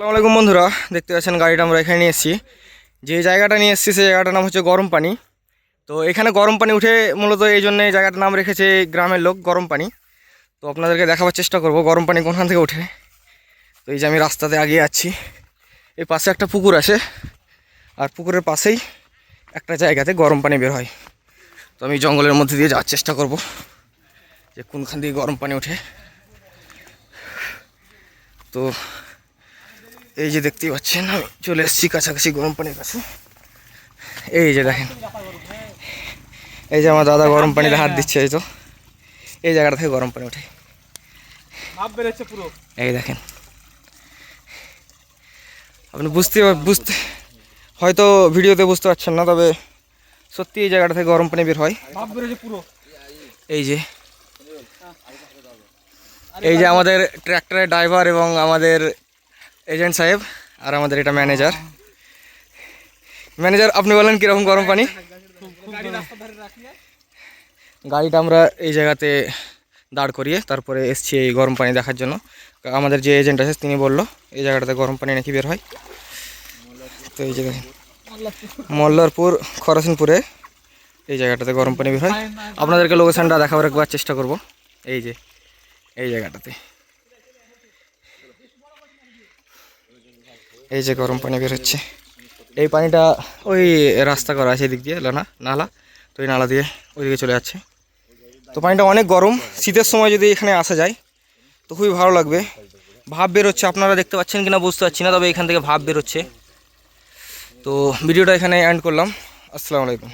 আসসালামু বন্ধুরা, দেখতে পাচ্ছেন গাড়িটা আমরা এখানে নিয়ে এসেছি। যে জায়গাটা নিয়ে এসেছি, সেই জায়গাটার নাম হচ্ছে গরম পানি। তো এখানে গরম পানি উঠে মূলত এই জন্য এই জায়গাটার নাম রেখেছে গ্রামের লোক, গরম পানি। তো আপনাদেরকে দেখাবার চেষ্টা করব গরম পানি কোনখান থেকে উঠে। তো এই যে আমি রাস্তাতে আগিয়ে যাচ্ছি এই পাশে একটা পুকুর আছে, আর পুকুরের পাশেই একটা জায়গাতে গরম পানি বের হয়। তো আমি জঙ্গলের মধ্যে দিয়ে যাওয়ার চেষ্টা করব যে কোনখান দিয়ে গরম পানি ওঠে তো এই যে দেখতেই পাচ্ছেন আমি চলে এসেছি কাছাকাছি গরম পানির কাছে। এই যে দেখেন এই যে আমার দাদা গরম পানিতে হাত দিচ্ছে এই তো। এই জায়গাটা থেকে গরম পানি ওঠে। এই দেখেন। আপনি বুঝতে বুঝতে হয়তো ভিডিওতে বুঝতে পারছেন না তবে সত্যি এই জায়গাটা থেকে গরম পানি বের হয়। পুরো। এই যে এই যে আমাদের ট্র্যাক্টরের ড্রাইভার এবং আমাদের এজেন্ট সাহেব আর আমাদের এটা ম্যানেজার। ম্যানেজার, আপনি বলেন কীরকম গরম পানি? গাড়িটা আমরা এই জায়গাতে দাঁড় করিয়ে তারপরে এসছি এই গরম পানি দেখার জন্য। আমাদের যে এজেন্ট আছে, তিনি বলল, এই জায়গাটাতে গরম পানি নাকি বের হয়। তো এই যে মল্লারপুর, খরসিনপুরে এই জায়গাটাতে গরম পানি বের হয়। আপনাদেরকে লোকেশানটা দেখাবার একবার চেষ্টা করব। এই যে, এই জায়গাটাতে। এই যে গরম পানি বের হচ্ছে। এই পানিটা ওই রাস্তা করা আছে এদিক দিয়ে না নালা, তো এই নালা দিয়ে ওইদিকে চলে যাচ্ছে। তো পানিটা অনেক গরম, শীতের সময় যদি এখানে আসা যায়, তো খুবই ভালো লাগবে। ভাব বেরোচ্ছে আপনারা দেখতে পাচ্ছেন কিনা বুঝতে পারছি না, তবে এখান থেকে ভাব বেরোচ্ছে তো ভিডিওটা এখানে এন্ড করলাম। আসসালামু আলাইকুম।